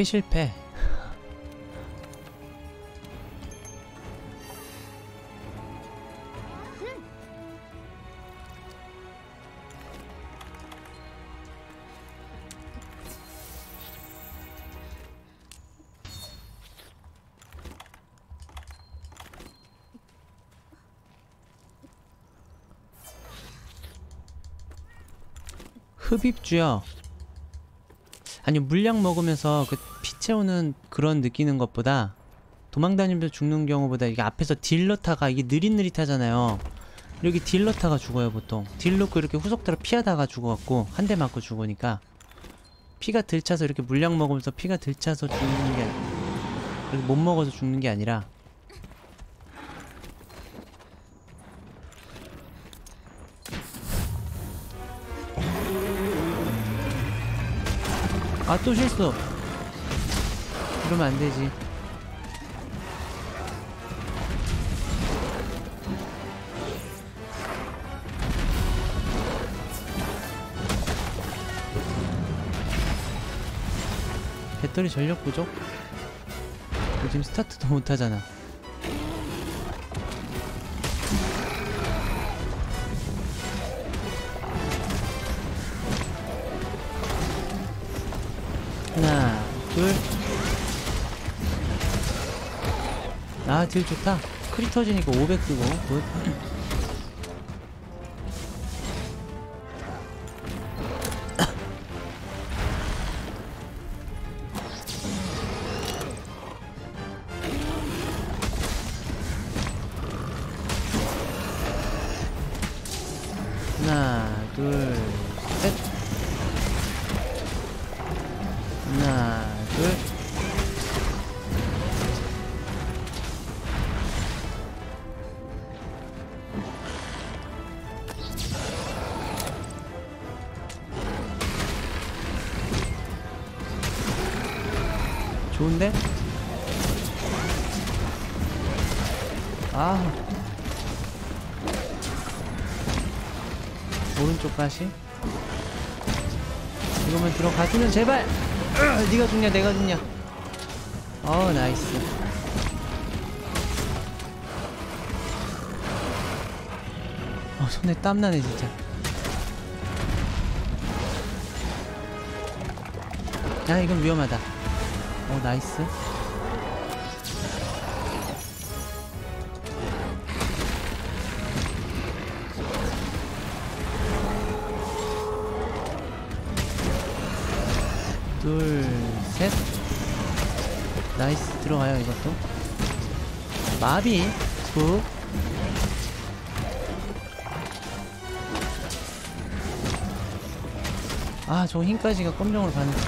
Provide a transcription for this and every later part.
쾌실패. 흡입주요 아니 물약 먹으면서 그피 채우는 그런 느끼는 것보다 도망다니면서 죽는 경우보다 이게 앞에서 딜러 타가 이게 느릿느릿하잖아요. 여기 딜러 타가 죽어요 보통. 딜 놓고 이렇게 후속 따라 피하다가 죽어갖고 한 대 맞고 죽으니까 피가 들차서 이렇게 물약 먹으면서 피가 들차서 죽는 게 그리고 못 먹어서 죽는 게 아니라 아 또 실수 이러면 안 되지. 배터리 전력 부족? 너 지금 스타트도 못하잖아. 하나 둘 아, 딜 좋다. 크리 터지니까 500 뜨고. 좋은데? 아. 오른쪽 가시. 이거만 들어가주면 제발! 으, 네가 죽냐 내가 죽냐. 어 나이스. 어 손에 땀나네 진짜. 야 이건 위험하다 어 나이스. 둘셋. 나이스 들어가요 이것도. 마비 굿 아, 저 힘까지가 껌정으로 가는구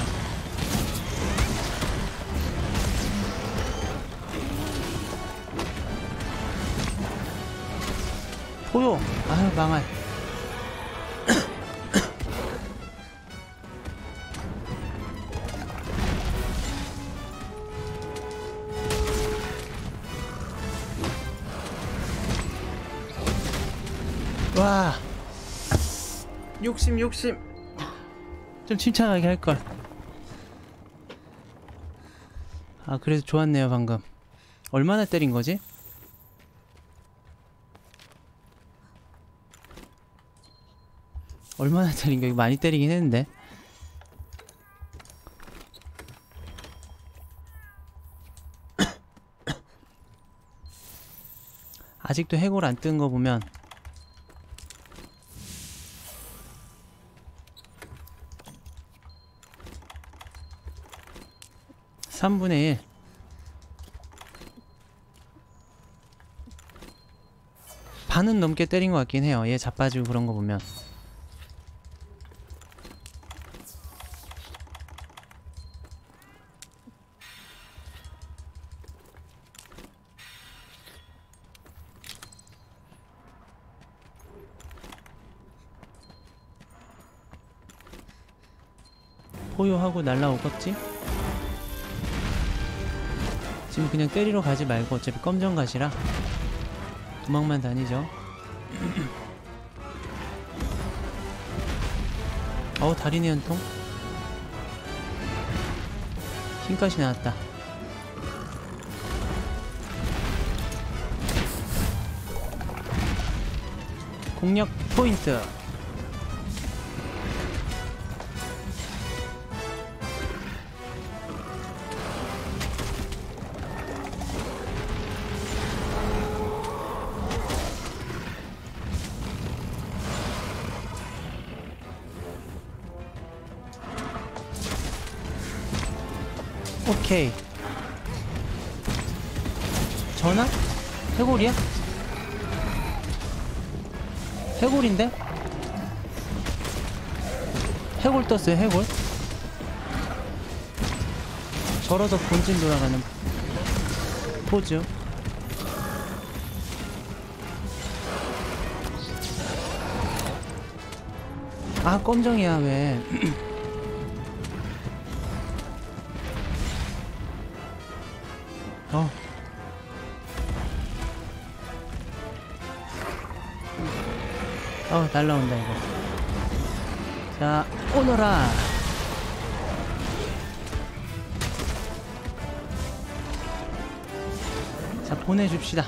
포요! 아유, 망할. 와. 욕심, 욕심. 좀 칭찬하게 할걸. 아, 그래도 좋았네요, 방금. 얼마나 때린 거지? 얼마나 때린 거? 이거 많이 때리긴 했는데. 아직도 해골 안 뜬 거 보면 3분의 1 반은 넘게 때린 것 같긴 해요 얘 자빠지고 그런 거 보면 포효하고 날라오겠지? 지금 그냥 때리러 가지 말고 어차피 검정 가시라. 도망만 다니죠. 어우 다리니 한통. 흰까지 나왔다. 공략 포인트 오케이 전화? 해골이야? 해골인데? 해골 떴어요 해골 저러서 본진 돌아가는 포즈 아 껌정이야 왜 어. 어, 날라온다, 이거. 자, 오너라! 자, 보내줍시다.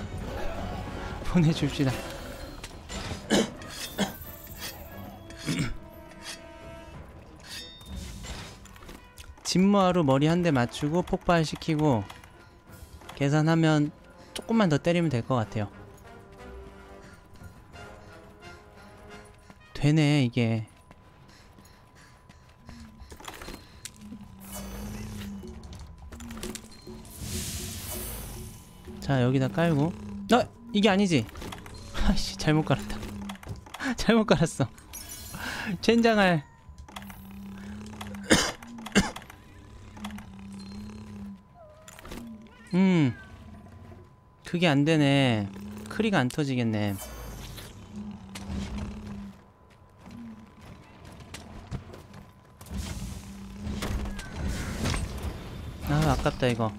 보내줍시다. 진모하루 머리 한 대 맞추고 폭발시키고 계산하면 조금만 더 때리면 될 것 같아요. 되네 이게. 자 여기다 깔고. 어 이게 아니지? 아씨 잘못 깔았다. 잘못 깔았어. 젠장할 음 그게 안 되네. 크리가 안 터지겠네. 아, 아깝다, 이거.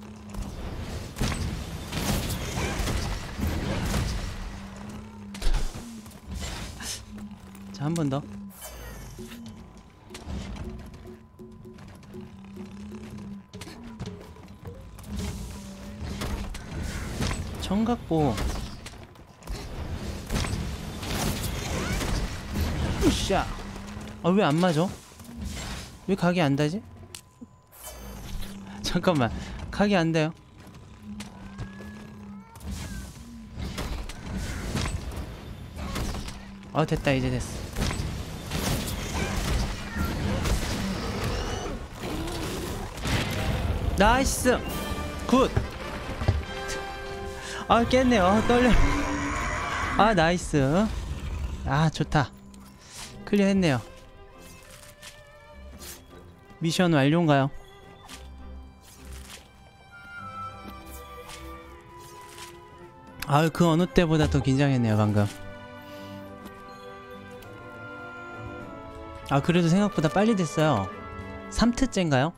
자, 한 번 더. 청각보. 으쌰. 아왜 안 맞아? 왜 각이 안 다지? 잠깐만. 각이 안 돼요? 아 됐다. 이제 됐어. 나이스. 굿 아 깼네요 아, 떨려 아 나이스 아 좋다 클리어 했네요 미션 완료인가요? 아유 그 어느 때보다 더 긴장했네요 방금 아 그래도 생각보다 빨리 됐어요 3트째인가요?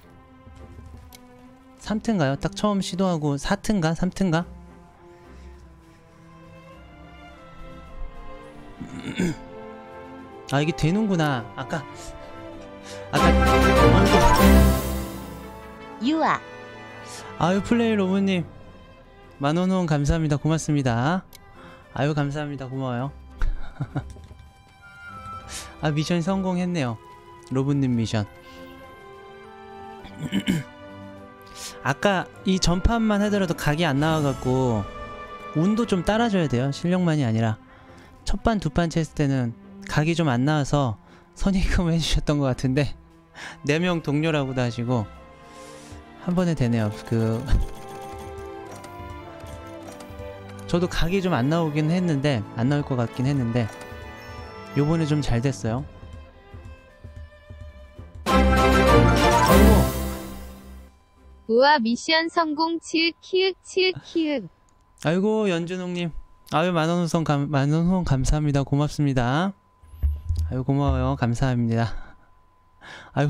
3트인가요? 딱 처음 시도하고 4트인가? 3트인가? 아 이게 되는구나. 아까 아까 유아. 아유 플레이 로봇님. 만원 후원 감사합니다. 고맙습니다. 아유 감사합니다. 고마워요. 아 미션 성공했네요. 로봇님 미션. 아까 이 전판만 하더라도 각이 안 나와갖고 운도 좀 따라줘야 돼요. 실력만이 아니라. 첫 판 두 판 쳤을 때는 각이 좀 안 나와서 선입금 해주셨던 것 같은데 4명 동료라고도 하시고 한 번에 되네요. 그 저도 각이 좀 안 나오긴 했는데 안 나올 것 같긴 했는데 요번에 좀 잘 됐어요. 우아 미션 성공. 칠 키읔 칠 키읔 아이고 연준홍님. 아유 만원 후원 감 만원 후원 감사합니다. 고맙습니다 아유 고마워요. 감사합니다. 아유